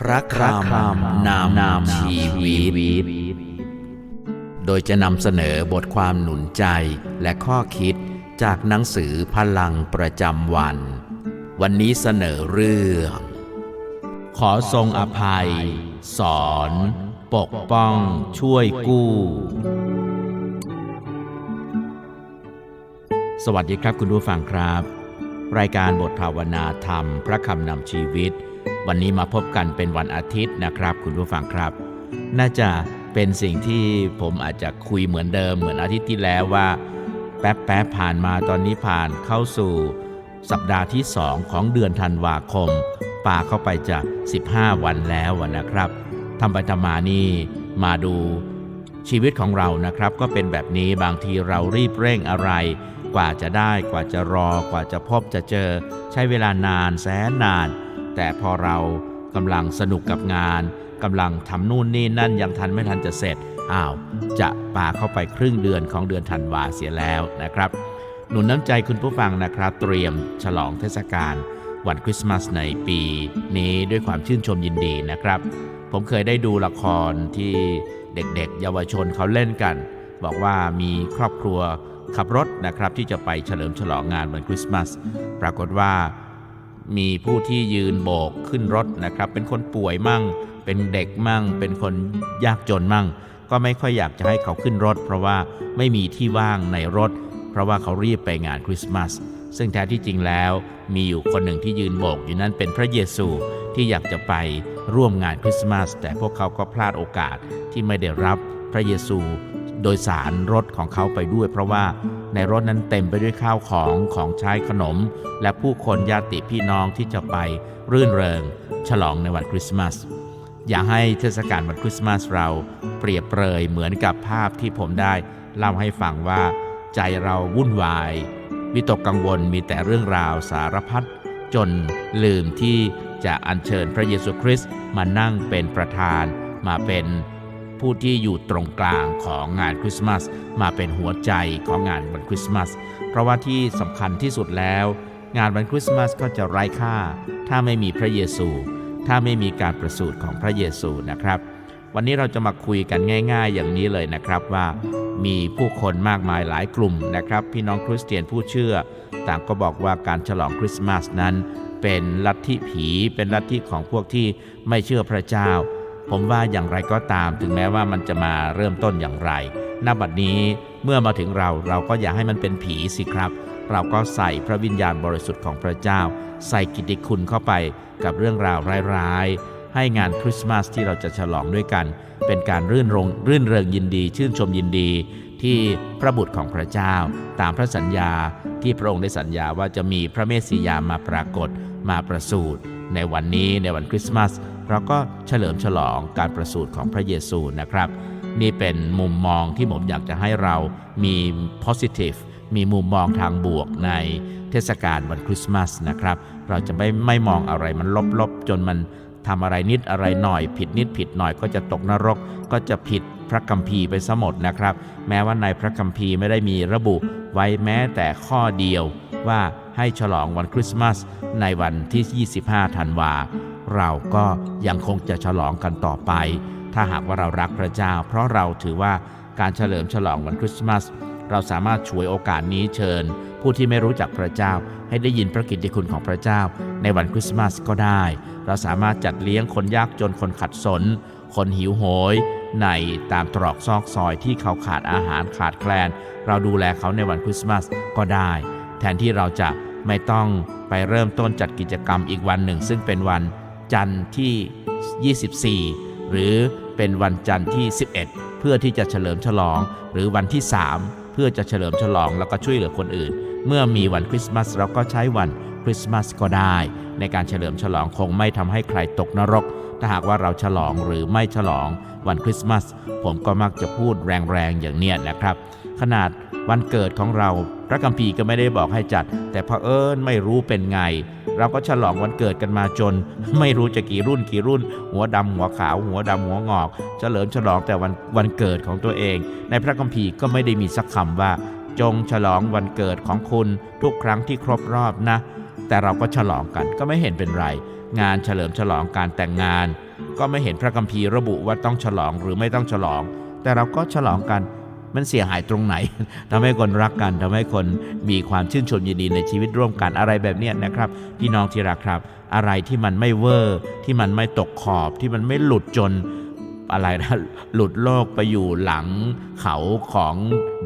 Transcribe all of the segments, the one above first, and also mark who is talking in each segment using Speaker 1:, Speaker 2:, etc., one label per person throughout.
Speaker 1: พระคำนามนามชีวิต โดยจะนำเสนอบทความหนุนใจและข้อคิดจากหนังสือพลังประจำวัน วันนี้เสนอเรื่อง ขอทรงอภัย สอน ปกป้องช่วยกู้ สวัสดีครับคุณผู้ฟังครับ รายการบทภาวนาธรรม พระคำนำชีวิต วันนี้มาพบกันเป็นวันอาทิตย์นะครับ คุณผู้ฟังครับ น่าจะเป็นสิ่งที่ผมอาจจะคุยเหมือนเดิมเหมือนอาทิตย์ที่แล้วว่า แป๊บแป๊บผ่านมาตอนนี้ผ่านเข้าสู่สัปดาห์ที่ 2 ของเดือนธันวาคมป่าเข้าไปจะ 15 วันแล้วนะครับทำไปทำมานี่มาดูชีวิตของเรานะครับ ก็เป็นแบบนี้บางทีเรารีบเร่งอะไร กว่าจะได้กว่าจะรอกว่าจะพบจะเจอ ใช้เวลานานแสนนาน แต่พอเรากำลังสนุกกับงานกำลังทำนู่นนี่นั่นยังทันไม่ทันจะเสร็จอ้าว จะปาเข้าไปครึ่งเดือนของเดือนธันวาเสียแล้วนะครับ หนุนน้ำใจคุณผู้ฟังนะครับ เตรียมฉลองเทศกาลวันคริสต์มาสในปีนี้ด้วยความชื่นชมยินดีนะครับ ผมเคยได้ดูละครที่เด็กๆ เยาวชนเขาเล่นกัน บอกว่ามีครอบครัวขับรถนะครับที่จะไปเฉลิมฉลองงานวันคริสต์มาส ปรากฏว่า มีผู้ที่ยืนโบกขึ้นรถนะครับ เป็นคนป่วยมั่ง เป็นเด็กมั่ง เป็นคนยากจนมั่ง ก็ไม่ค่อยอยากจะให้เขาขึ้นรถ เพราะว่าไม่มีที่ว่างในรถ เพราะว่าเขารีบไปงานคริสต์มาสซึ่งแท้ที่จริงแล้ว มีอยู่คนหนึ่งที่ยืนโบกอยู่นั้นเป็นพระเยซูที่อยากจะไปร่วมงานคริสต์มาสแต่พวกเขาก็พลาดโอกาสที่ไม่ได้รับพระเยซู โดยสารรถของเขาไปด้วย เพราะว่าในรถนั้นเต็มไปด้วยข้าวของของใช้ขนม และผู้คนญาติพี่น้องที่จะไปรื่นเริง ฉลองในวันคริสต์มาส อยากให้เทศกาลวันคริสต์มาสเราเปรียบเปรยเหมือนกับภาพที่ผมได้เล่าให้ฟังว่าใจเราวุ่นวาย วิตกกังวลมีแต่เรื่องราวสารพัดจนลืมที่จะอัญเชิญพระเยซูคริสต์มานั่งเป็นประธานมาเป็น ผู้ที่อยู่ตรงกลางของงานคริสต์มาสมาเป็นหัวใจของงานวันคริสต์มาสเพราะว่าที่สำคัญที่สุดแล้ว งานวันคริสต์มาสก็จะไร้ค่า ถ้าไม่มีพระเยซู ถ้าไม่มีการประสูติของพระเยซูนะครับ วันนี้เราจะมาคุยกันง่าย ๆ อย่างนี้เลยนะครับว่ามีผู้คนมากมายหลายกลุ่มนะครับ พี่น้องคริสเตียนผู้เชื่อ ต่างก็บอกว่าการฉลองคริสต์มาสนั้น เป็นลัทธิผี เป็นลัทธิของพวกที่ไม่เชื่อพระเจ้า ผมว่าอย่างไรก็ตามถึงแม้ว่ามันจะมาเริ่มต้นอย่างไรณบัดนี้เมื่อมาถึงเราเราก็อย่าให้มันเป็นผีสิครับ เราก็ใส่พระวิญญาณบริสุทธิ์ของพระเจ้า ใส่กิตติคุณเข้าไปกับเรื่องราวร้ายๆ ให้งานคริสต์มาสที่เราจะฉลองด้วยกัน เป็นการรื่นรงรื่นเริงยินดี ชื่นชมยินดี ที่พระบุตรของพระเจ้า ตามพระสัญญาที่พระองค์ได้สัญญาว่าจะมีพระเมสสิยามาปรากฏมาประสูติในวันนี้ในวันคริสต์มาส เราก็เฉลิมฉลองการประสูติของพระเยซูนะครับ นี่เป็นมุมมองที่ผมอยากจะให้เรามี positive มีมุมมองทางบวกในเทศกาลวันคริสต์มาสนะครับ เราจะไม่ไม่มองอะไรมันลบๆ จนมันทำอะไรนิดอะไรหน่อย ผิดนิดผิดหน่อยก็จะตกนรก ก็จะผิดพระคัมภีร์ไปซะหมดนะครับ แม้ว่าในพระคัมภีร์ไม่ได้มีระบุไว้แม้แต่ข้อเดียวว่าให้ฉลองวันคริสต์มาสในวันที่ 25 ธันวา เราก็ยังคงจะฉลองกันต่อไป ถ้าหากว่าเรารักพระเจ้า เพราะเราถือว่าการเฉลิมฉลองวันคริสต์มาสเราสามารถฉวยโอกาสนี้เชิญ ผู้ที่ไม่รู้จักพระเจ้า ให้ได้ยินพระกิตติคุณของพระเจ้า ในวันคริสต์มาสก็ได้ เราสามารถจัดเลี้ยงคนยากจนคนขัดสน คนหิวโหย ในตามตรอกซอกซอยที่เขาขาดอาหารขาดแคลน เราดูแลเขาในวันคริสต์มาสก็ได้ แทนที่เราจะไม่ต้องไปเริ่มต้นจัดกิจกรรมอีกวันหนึ่ง ซึ่งเป็นวัน จันทร์ที่ 24 หรือเป็นวันจันทร์ที่ 11 เพื่อที่จะเฉลิมฉลอง หรือวันที่ 3 เพื่อจะเฉลิมฉลองแล้วก็ช่วยเหลือคนอื่น เมื่อมีวันคริสต์มาสเราก็ใช้วันคริสต์มาสก็ได้ ในการเฉลิมฉลองคงไม่ทำให้ใครตกนรก ถ้าหากว่าเราฉลองหรือไม่ฉลองวันคริสต์มาส ผมก็มักจะพูดแรงๆอย่างเนี้ยนะครับ ขนาดวันเกิดของเราพระคัมภีร์ก็ไม่ได้บอกให้จัด แต่เอิญไม่รู้เป็นไง เราก็ฉลองวันเกิดกันมาจน ไม่รู้จะกี่รุ่นกี่รุ่น หัวดำหัวขาว หัวดำหัวงอกเฉลิมฉลองแต่วันวันเกิดของตัวเอง ในพระคัมภีร์ก็ไม่ได้มีสักคำว่า จงฉลองวันเกิดของคุณทุกครั้งที่ครบรอบนะ แต่เราก็ฉลองกันก็ไม่เห็นเป็นไร งานเฉลิมฉลองการแต่งงาน ก็ไม่เห็นพระคัมภีร์ระบุว่าต้องฉลองหรือไม่ต้องฉลอง แต่เราก็ฉลองกัน มันเสียหายตรงไหนทำให้คนรักกันทำให้คนมีความชื่นชมยินดีในชีวิตร่วมกันอะไรแบบนี้นะครับ พี่น้องที่รักครับ อะไรที่มันไม่เวอร์ ที่มันไม่ตกขอบที่มันไม่หลุดจนอะไรนะหลุดโลกไปอยู่หลังเขาของ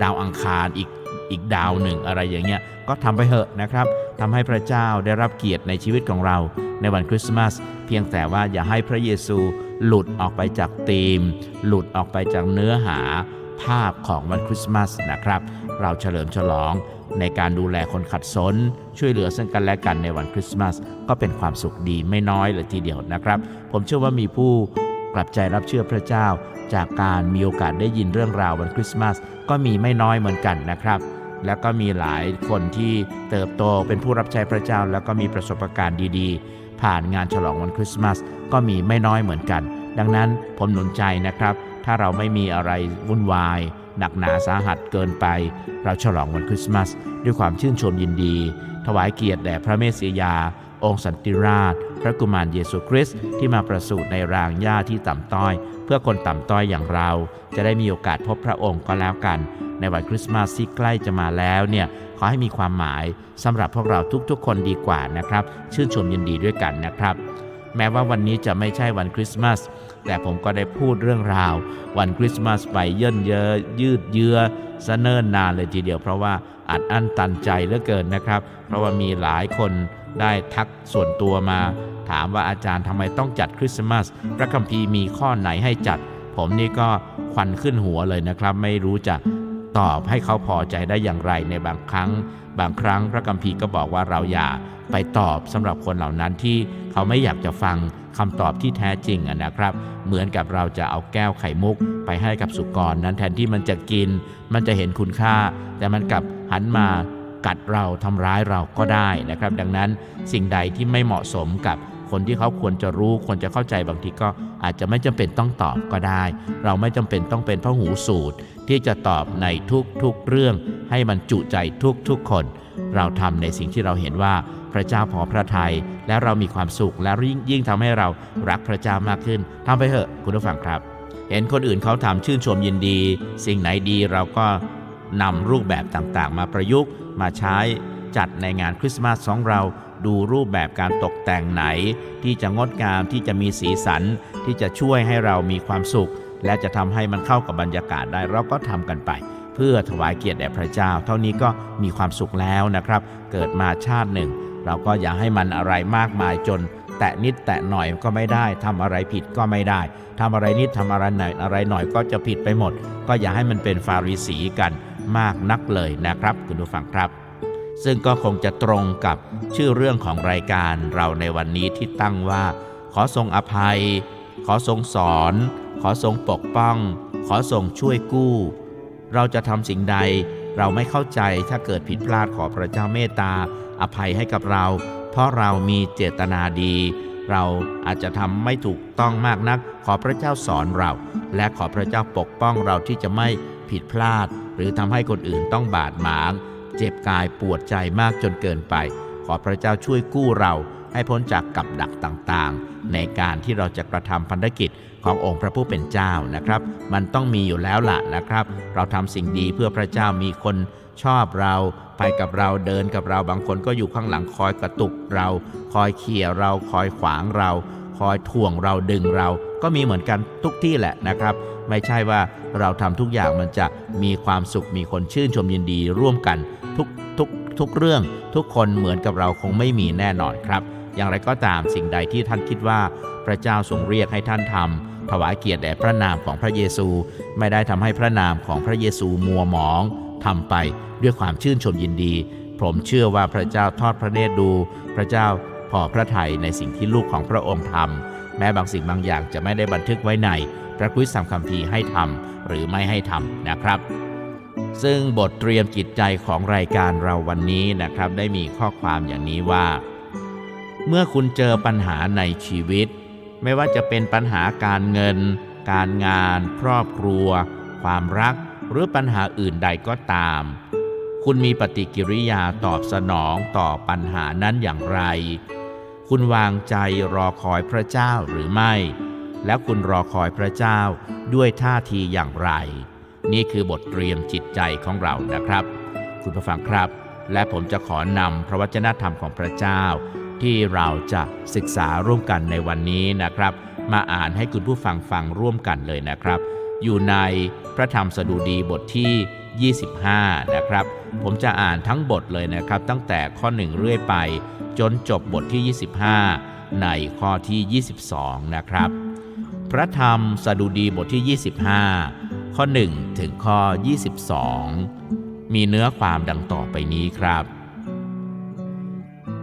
Speaker 1: ดาวอังคารอีกอีกดาวหนึ่งอะไรอย่างเงี้ยก็ทำไปเถอะนะครับทำให้พระเจ้าได้รับเกียรติในชีวิตของเรา ในวันคริสต์มาส เพียงแต่ว่าอย่าให้พระเยซูหลุดออกไปจากธีม หลุดออกไปจากเนื้อหา ภาพของวันคริสต์มาสนะครับ เราเฉลิมฉลองในการดูแลคนขัดสน ช่วยเหลือซึ่งกันและกันในวันคริสต์มาสก็เป็นความสุขดีไม่น้อยเลยทีเดียวนะครับ ผมเชื่อว่ามีผู้กลับใจรับเชื่อพระเจ้า จากการมีโอกาสได้ยินเรื่องราววันคริสต์มาสก็มีไม่น้อยเหมือนกันนะครับแล้วก็มีหลายคนที่เติบโตเป็นผู้รับใช้พระเจ้า แล้วก็มีประสบการณ์ดีๆ ผ่านงานฉลองวันคริสต์มาสก็มีไม่น้อยเหมือนกัน ดังนั้นผมหนุนใจนะครับ ถ้าเราไม่มีอะไรวุ่นวาย หนักหนาสาหัสเกินไป เราฉลองวันคริสต์มาสด้วยความชื่นชมยินดี ถวายเกียรติแด่พระเมสสิยา องค์สันติราช พระกุมารเยซูคริสต์ที่มาประสูติในรางหญ้าที่ต่ำต้อย เพื่อคนต่ำต้อยอย่างเรา จะได้มีโอกาสพบพระองค์ก็แล้วกัน ในวันคริสต์มาสที่ใกล้จะมาแล้วเนี่ยขอให้มีความหมายสำหรับพวกเราทุกๆ คนดีกว่านะครับ ชื่นชมยินดีด้วยกันนะครับ แม้ว่าวันนี้จะไม่ใช่วันคริสต์มาส แต่ผมก็ได้พูดเรื่องราว วันคริสต์มาสไปเยินเยอยืดเยื้อซะเนิ่นนานเลยทีเดียวเพราะว่าอัดอั้นตันใจเหลือเกินนะครับ เพราะว่ามีหลายคนได้ทักส่วนตัวมา ถามว่าอาจารย์ทำไมต้องจัดคริสต์มาสพระคัมภีร์มีข้อไหนให้จัด ผมนี่ก็ควันขึ้นหัวเลยนะครับ ไม่รู้จะตอบให้เขาพอใจได้อย่างไรในบางครั้ง บางครั้งพระคัมภีร์ก็บอกว่าเราอย่าไปตอบสำหรับคนเหล่านั้นที่เขาไม่อยากจะฟังคำตอบที่แท้จริงนะครับ เหมือนกับเราจะเอาแก้วไข่มุกไปให้กับสุกรนั้นแทนที่มันจะกิน มันจะเห็นคุณค่า แต่มันกลับหันมากัดเราทำร้ายเราก็ได้นะครับ ดังนั้นสิ่งใดที่ไม่เหมาะสมกับคนที่เขาควรจะรู้ควรจะเข้าใจบางทีก็ อาจจะไม่จำเป็นต้องตอบก็ได้ เราไม่จำเป็นต้องเป็นพระหูสูตร ที่จะตอบในทุกๆเรื่อง ให้มันจุใจทุกๆคน เราทำในสิ่งที่เราเห็นว่าพระเจ้าพอพระทัยและเรามีความสุขและยิ่งยิ่งทำให้เรารักพระเจ้ามากขึ้นทำไปเถอะคุณผู้ฟังครับ เห็นคนอื่นเขาทำชื่นชมยินดี สิ่งไหนดีเราก็นำรูปแบบต่างๆ มาประยุกต์มาใช้จัดในงานคริสต์มาสของเรา ดูรูปแบบการตกแต่งไหน ที่จะงดงามที่จะมีสีสัน ที่จะช่วยให้เรามีความสุข และจะทำให้มันเข้ากับบรรยากาศได้เราก็ทำกันไป เพื่อถวายเกียรติแด่พระเจ้า เท่านี้ก็มีความสุขแล้วนะครับ เกิดมาชาติหนึ่ง เราก็อย่าให้มันอะไรมากมายจน แตะนิดแตะหน่อยก็ไม่ได้ทำอะไรผิดก็ไม่ได้ทำอะไรนิดทำอะไรหน่อยอะไรหน่อยก็จะผิดไปหมด ก็อย่าให้มันเป็นฟาริสีกันมากนักเลยนะครับ คุณผู้ฟังครับ ซึ่งก็คงจะตรงกับชื่อเรื่องของรายการเราในวันนี้ที่ตั้งว่า ขอทรงอภัย ขอทรงสอน ขอทรงปกป้อง ขอทรงช่วยกู้ เราจะทำสิ่งใดเราไม่เข้าใจถ้าเกิดผิดพลาดขอพระเจ้าเมตตาอภัยให้กับเรา เพราะเรามีเจตนาดี เราอาจจะทำไม่ถูกต้องมากนัก ขอพระเจ้าสอนเรา และขอพระเจ้าปกป้องเราที่จะไม่ผิดพลาด หรือทำให้คนอื่นต้องบาดหมาง เจ็บกายปวดใจมากจนเกินไป ขอพระเจ้าช่วยกู้เราให้พ้นจากกับดักต่างๆ ในการที่เราจะกระทำพันธกิจขององค์พระผู้เป็นเจ้านะครับ มันต้องมีอยู่แล้วล่ะนะครับ เราทำสิ่งดีเพื่อพระเจ้ามีคนชอบเราไปกับเราเดินกับเราบางคนก็อยู่ข้างหลังคอยกระตุกเรา คอยเขี่ยเราคอยขวางเรา คอยถ่วงเราดึงเรา ก็มีเหมือนกันทุกที่แหละนะครับ ไม่ใช่ว่าเราทำทุกอย่างมันจะมีความสุขมีคนชื่นชมยินดีร่วมกันทุกทุกทุกเรื่อง ทุกคนเหมือนกับเราคงไม่มีแน่นอนครับ อย่างไรก็ตามสิ่งใดที่ท่านคิดว่า พระเจ้าทรงเรียกให้ท่านทำถวายเกียรติแด่พระนามของพระเยซู ไม่ได้ทำให้พระนามของพระเยซูมัวหมองทำไปด้วยความชื่นชมยินดี ผมเชื่อว่าพระเจ้าทอดพระเนตรดู พระเจ้าพอพระทัยในสิ่งที่ลูกของพระองค์ทำ แม้บางสิ่งบางอย่างจะไม่ได้บันทึกไว้ในพระคุยสัมคัมภีร์ให้ทำหรือไม่ให้ทำนะครับ ซึ่งบทเตรียมจิตใจของรายการเราวันนี้นะครับ ได้มีข้อความอย่างนี้ว่า เมื่อคุณเจอปัญหาในชีวิต ไม่ว่าจะเป็นปัญหาการเงิน การงาน ครอบครัว ความรัก หรือปัญหาอื่นใดก็ตาม คุณมีปฏิกิริยาตอบสนองต่อปัญหานั้นอย่างไร คุณวางใจรอคอยพระเจ้าหรือไม่ แล้วคุณรอคอยพระเจ้าด้วยท่าทีอย่างไร นี่คือบทเตรียมจิตใจของเรานะครับ คุณผู้ฟังครับ และผมจะขอนำพระวจนะธรรมของพระเจ้า ที่เราจะศึกษาร่วมกันในวันนี้นะครับ มาอ่านให้คุณผู้ฟังฟังร่วมกันเลยนะครับ อยู่ในพระธรรมสดุดีบทที่ 25 นะครับ ผมจะอ่านทั้งบทเลยนะครับ ตั้งแต่ข้อ 1 เรื่อยไป จนจบบทที่ 25 ในข้อที่ 22 นะครับ พระธรรมสดุดีบทที่ 25 ข้อ 1 ถึงข้อ 22 มีเนื้อความดังต่อไปนี้ครับ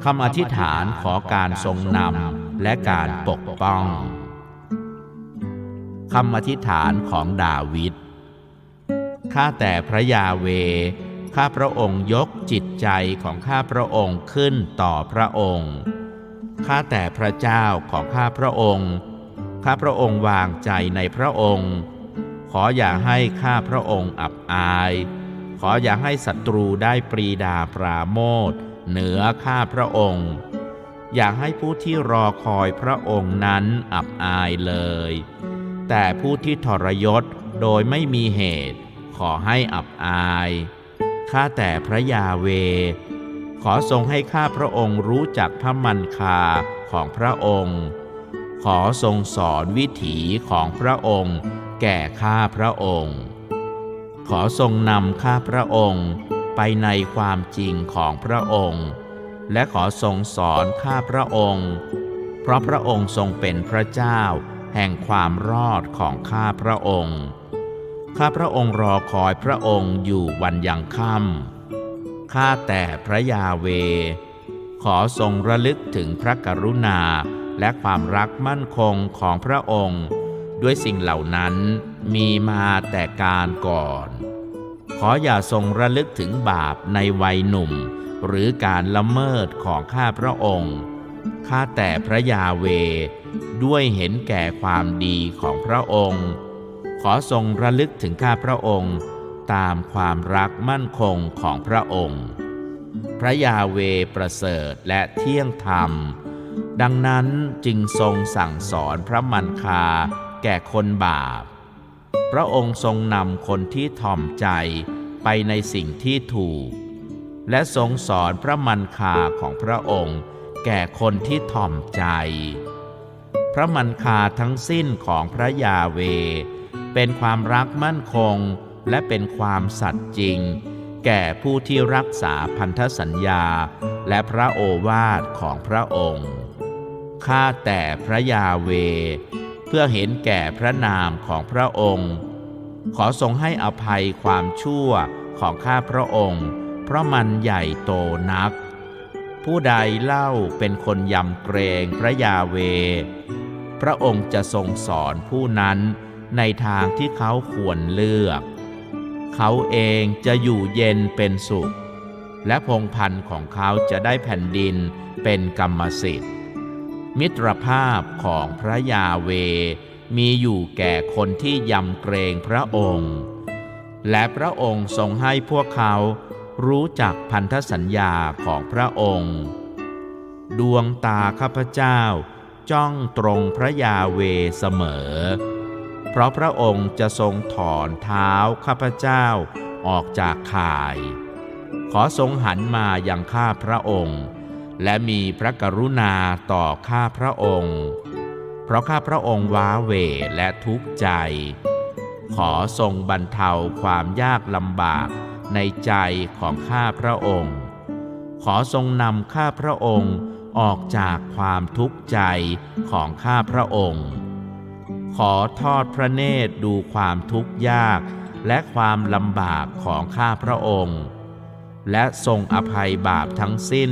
Speaker 1: คำอธิษฐานขอการทรงนำและการปกป้องคำอธิษฐานของดาวิด ข้าแต่พระยาเว ข้าพระองค์ยกจิตใจของข้าพระองค์ขึ้นต่อพระองค์ ข้าแต่พระเจ้าของข้าพระองค์ ข้าพระองค์วางใจในพระองค์ ขออย่าให้ข้าพระองค์อับอาย ขออย่าให้ศัตรูได้ปรีดาปราโมทเหนือข้าพระองค์ อย่าให้ผู้ที่รอคอยพระองค์นั้นอับอายเลย แต่ผู้ที่ทรยศโดยไม่มีเหตุ ขอให้อับอาย ข้าแต่พระยาเว ขอทรงให้ข้าพระองค์รู้จักพระมันคาของพระองค์ ขอทรงสอนวิถีของพระองค์ แก่ข้าพระองค์ ขอทรงนำข้าพระองค์ไปในความจริงของพระองค์ และขอทรงสอนข้าพระองค์ เพราะพระองค์ทรงเป็นพระเจ้าแห่งความรอดของข้าพระองค์ ข้าพระองค์รอคอยพระองค์อยู่วันยังค่ำข้าแต่พระยาเว ขอทรงระลึกถึงพระกรุณาและความรักมั่นคงของพระองค์ ด้วยสิ่งเหล่านั้นมีมาแต่การก่อน ขออย่าทรงระลึกถึงบาปในวัยหนุ่ม หรือการละเมิดของข้าพระองค์ ข้าแต่พระยาเว ด้วยเห็นแก่ความดีของพระองค์ อทรงระลึกถึงข้าพระองค์ ตามความรักมั่นคงของพระองค์ พระยาเวประเสริฐและเที่ยงธรรม ดังนั้นจึงทรงสั่งสอนพระมันคาแก่คนบาป พระองค์ทรงนำคนที่ถ่อมใจไปในสิ่งที่ถูก และทรงสอนพระมันคาของพระองค์แก่คนที่ถ่อมใจ พระมันคาทั้งสิ้นของพระยาเว เป็นความรักมั่นคง และเป็นความสัตย์จริง แก่ผู้ที่รักษาพันธสัญญา และพระโอวาทของพระองค์ข้าแต่พระยาเว เพื่อเห็นแก่พระนามของพระองค์ ขอทรงให้อภัยความชั่วของข้าพระองค์ เพราะมันใหญ่โตนัก ผู้ใดเล่าเป็นคนยำเกรงพระยาเว พระองค์จะทรงสอนผู้นั้น ในทางที่เขาควรเลือก เขาเองจะอยู่เย็นเป็นสุข และพงพันธ์ของเขาจะได้แผ่นดินเป็นกรรมสิทธิ์ มิตรภาพของพระยาเวมีอยู่แก่คนที่ยำเกรงพระองค์ และพระองค์ทรงให้พวกเขารู้จักพันธสัญญาของพระองค์ ดวงตาข้าพเจ้าจ้องตรงพระยาเวเสมอ เพราะพระองค์จะทรงถอนเท้าข้าพเจ้าออกจากข่าย ขอทรงหันมาอย่างข้าพระองค์ และมีพระกรุณาต่อข้าพระองค์ เพราะข้าพระองค์ว้าเหวและทุกข์ใจ ขอทรงบรรเทาความยากลำบากในใจของข้าพระองค์ ขอทรงนำข้าพระองค์ออกจากความทุกข์ใจของข้าพระองค์ ขอทอดพระเนตรดูความทุกข์ยาก และความลำบากของข้าพระองค์ และทรงอภัยบาปทั้งสิ้น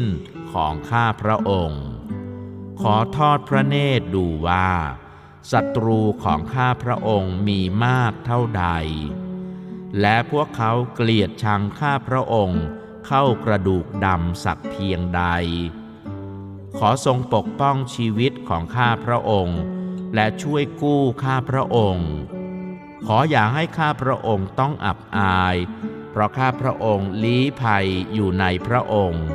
Speaker 1: ของข้าพระองค์ขขอทอดพระเนตรดูว่าศัตรูของข้าพระองค์มีมากเท่าใด และพวกเขาเกลียดชังข้าพระองค์เข้ากระดูกดำสักเพียงใด ขอทรงปกป้องชีวิตของข้าพระองค์ และช่วยกู้ข้าพระองค์ ขออย่าให้ข้าพระองค์ต้องอับอาย เพราะข้าพระองค์ลี้ภัยอยู่ในพระองค์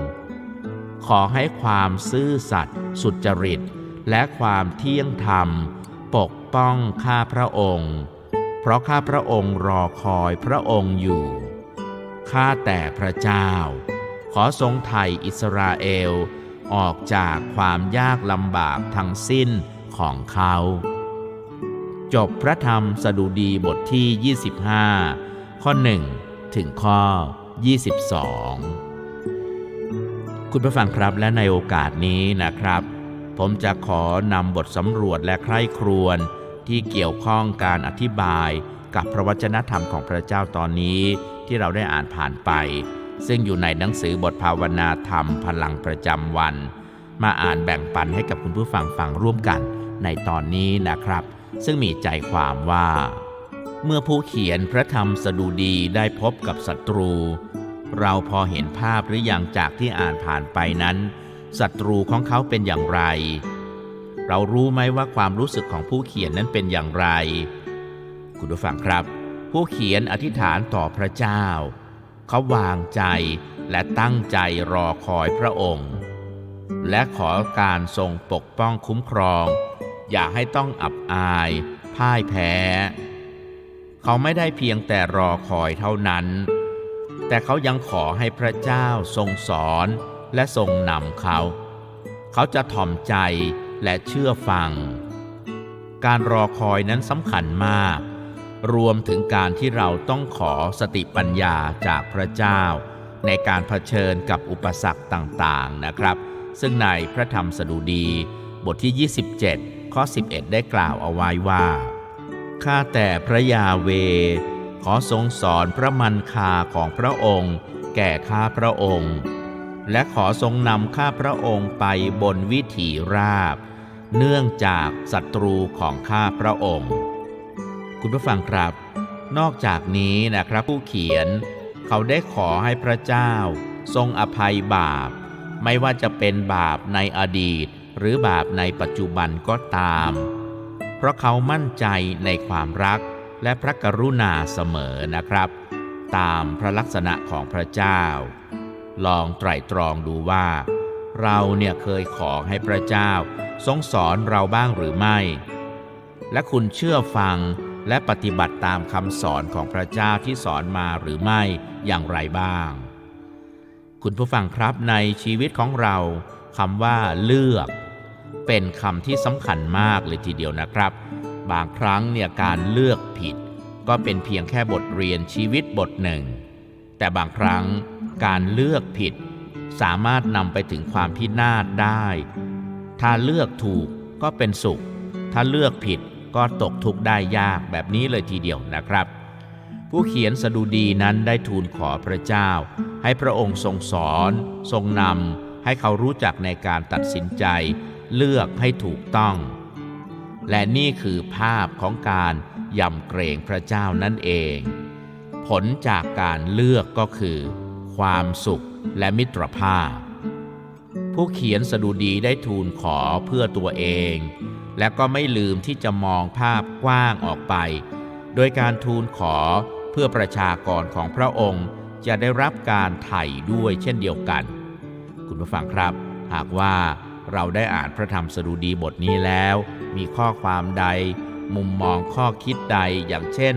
Speaker 1: ขอให้ความซื่อสัตย์สุจริต และความเที่ยงธรรม ปกป้องข้าพระองค์ เพราะข้าพระองค์รอคอยพระองค์อยู่ ข้าแต่พระเจ้า ขอทรงไถ่อิสราเอลออกจากความยากลำบากทั้งสิ้น ของเขา จบพระธรรมสดุดีบทที่ 25 ข้อ 1 ถึงข้อ 22 คุณผู้ฟังครับและในโอกาสนี้นะครับ ผมจะขอนำบทสำรวจและใคร่ครวญที่เกี่ยวข้องการอธิบายกับพระวจนะธรรมของพระเจ้าตอนนี้ที่เราได้อ่านผ่านไป ซึ่งอยู่ในหนังสือบทภาวนาธรรมพลังประจำวัน มาอ่านแบ่งปันให้กับคุณผู้ฟังฟังร่วมกัน ในตอนนี้นะครับ ซึ่งมีใจความว่า เมื่อผู้เขียนพระธรรมสดุดีได้พบกับศัตรู เราพอเห็นภาพหรืออยังจากที่อ่านผ่านไปนั้นศัตรูของเขาเป็นอย่างไร เรารู้ไหมว่าความรู้สึกของผู้เขียนนั้นเป็นอย่างไร คุณผู้ฟังครับ ผู้เขียนอธิษฐานต่อพระเจ้า เขาวางใจและตั้งใจรอคอยพระองค์ และขอการทรงปกป้องคุ้มครอง อย่าให้ต้องอับอาย พ่ายแพ้ เขาไม่ได้เพียงแต่รอคอยเท่านั้น แต่เขายังขอให้พระเจ้าทรงสอนและทรงนำเขา เขาจะถ่อมใจและเชื่อฟัง การรอคอยนั้นสำคัญมาก รวมถึงการที่เราต้องขอสติปัญญาจากพระเจ้า ในการเผชิญกับอุปสรรคต่างๆนะครับ ซึ่งในพระธรรมสดุดีบทที่ 27 ข้อ 11 ได้กล่าวเอาไว้ว่า ข้าแต่พระยาเว ขอทรงสอนพระมันคาของพระองค์ แก่ข้าพระองค์ และขอทรงนำข้าพระองค์ไปบนวิถีราบ เนื่องจากศัตรูของข้าพระองค์ คุณผู้ฟังครับ นอกจากนี้นะครับผู้เขียน เขาได้ขอให้พระเจ้า ทรงอภัยบาป ไม่ว่าจะเป็นบาปในอดีต หรือบาปในปัจจุบันก็ตาม เพราะเขามั่นใจในความรักและพระกรุณาเสมอนะครับ ตามพระลักษณะของพระเจ้า ลองไตร่ตรองดูว่า เราเนี่ยเคยขอให้พระเจ้า ทรงสอนเราบ้างหรือไม่ และคุณเชื่อฟังและปฏิบัติตามคำสอนของพระเจ้าที่สอนมาหรือไม่อย่างไรบ้าง คุณผู้ฟังครับในชีวิตของเราคำว่าเลือก เป็นคำที่สำคัญมากเลยทีเดียวนะครับ บางครั้งเนี่ยการเลือกผิด ก็เป็นเพียงแค่บทเรียนชีวิตบทหนึ่ง แต่บางครั้งการเลือกผิด สามารถนำไปถึงความพินาศได้ ถ้าเลือกถูกก็เป็นสุข ถ้าเลือกผิดก็ตกทุกข์ได้ยากแบบนี้เลยทีเดียวนะครับ ผู้เขียนสดุดีนั้นได้ทูลขอพระเจ้า ให้พระองค์ทรงสอน ทรงนำให้เขารู้จักในการตัดสินใจ เลือกให้ถูกต้อง และนี่คือภาพของการยำเกรงพระเจ้านั่นเอง ผลจากการเลือกก็คือ ความสุขและมิตรภาพ ผู้เขียนสดุดีได้ทูลขอเพื่อตัวเอง และก็ไม่ลืมที่จะมองภาพกว้างออกไป โดยการทูลขอเพื่อประชากรของพระองค์จะได้รับการไถ่ด้วยเช่นเดียวกัน คุณผู้ฟังครับ หากว่า เราได้อ่านพระธรรมสดุดีบทนี้แล้ว มีข้อความใด มุมมองข้อคิดใดอย่างเช่น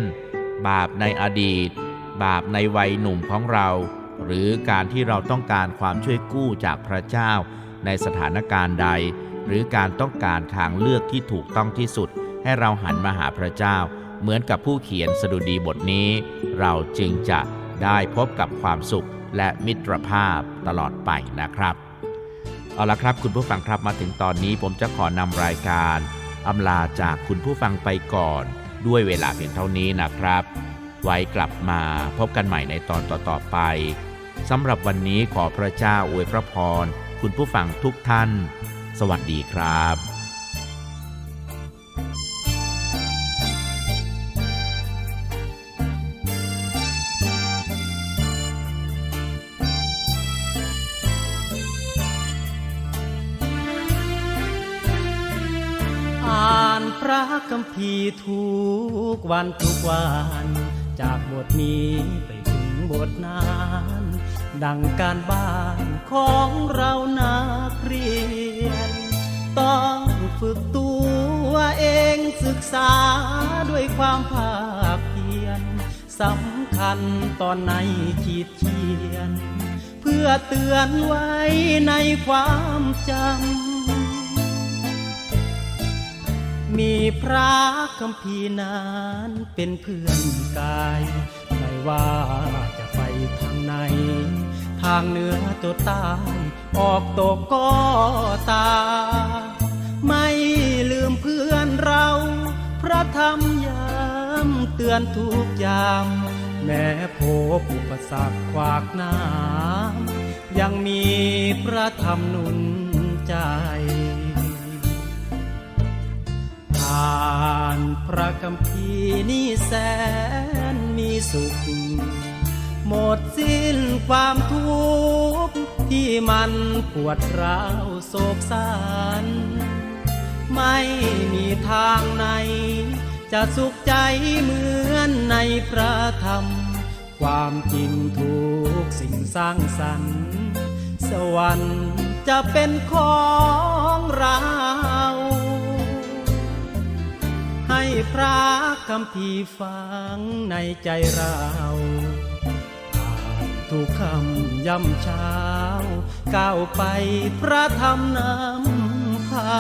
Speaker 1: บาปในอดีต บาปในวัยหนุ่มของเรา หรือการที่เราต้องการความช่วยกู้จากพระเจ้า ในสถานการณ์ใด หรือการต้องการทางเลือกที่ถูกต้องที่สุด ให้เราหันมาหาพระเจ้า เหมือนกับผู้เขียนสดุดีบทนี้ เราจึงจะได้พบกับความสุขและมิตรภาพตลอดไปนะครับ เอาละครับ คุณผู้ฟังครับมาถึงตอนนี้ผมจะขอนำรายการอำลาจากคุณผู้ฟังไปก่อน ด้วยเวลาเพียงเท่านี้นะครับ ไว้กลับมาพบกันใหม่ในตอนต่อๆไปสำหรับวันนี้ขอพระเจ้าอวยพระพร คุณผู้ฟังทุกท่านสสวัสดีครับี
Speaker 2: ทุกวันทุกวัน จากบทนี้ไปถึงบทนั้นดังการบ้านของเรานักเรียน ต้องฝึกตัวเองศึกษาด้วยความภาคเพียรสำคัญตอนในขีดเขียน เพื่อเตือนไว้ในความจำ มีพระคัมภีร์นั้นเป็นเพื่อนกาย ไม่ว่าจะไปทางไหน ทางเหนือตัวใต้ออกตกก็ตา ไม่ลืมเพื่อนเรา พระธรรมยามเตือนทุกยาม แม้พบอุปสรรคขวากหน้ำยังมีพระธรรมนุนใจ ผ่านพระคัมภีนี่แสนมีสุข หมดสิ้นความทุกข์ที่มันปวดร้าวโศกสันไม่มีทางไหน จะสุขใจเหมือนในพระธรรม ความจริงทุกสิ่งสร้างสรรค์ สวรรค์จะเป็นของเรา พระคำพีฟังในใจเราอ่านทุกคำย่ำเช้าก้าวไปพระธรรมนำพา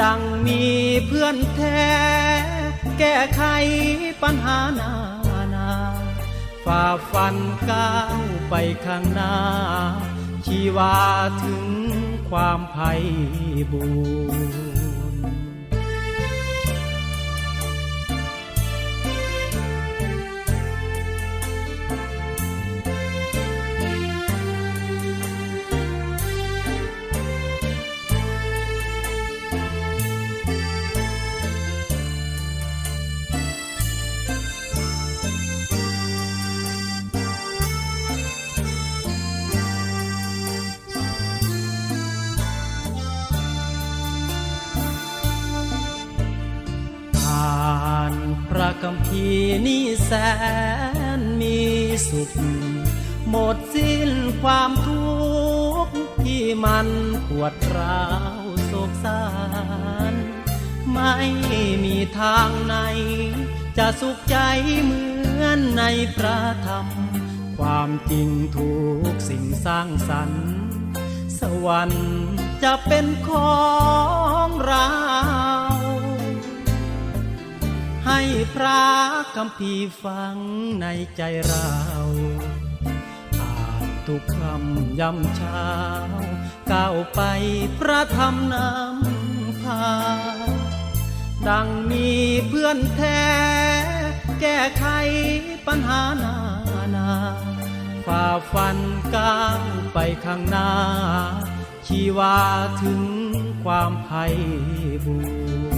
Speaker 2: ดังมีเพื่อนแท้ แก้ไขปัญหานานาฝ่าฟันก้าวไปข้างหน้า ชีวาถึงความไพ่บูร ระคัมภีร์นี่แสนมีสุข หมดสิ้นความทุกข์ที่มันปวดร้าวโศกสารไม่มีทางไหน จะสุขใจเหมือนในพระธรรม ความจริงทุกสิ่งสร้างสรรค์ สวรรค์จะเป็นของเรา ให้พระคำพีฟังในใจเราอ่านทุกคำยำเช้าก้าวไปพระธรรมนำพา ดังมีเพื่อนแท้ แก้ไขปัญหานานาฝ่าฟันก้าวไปข้างหน้า ชีวาถึงความไพ่บูร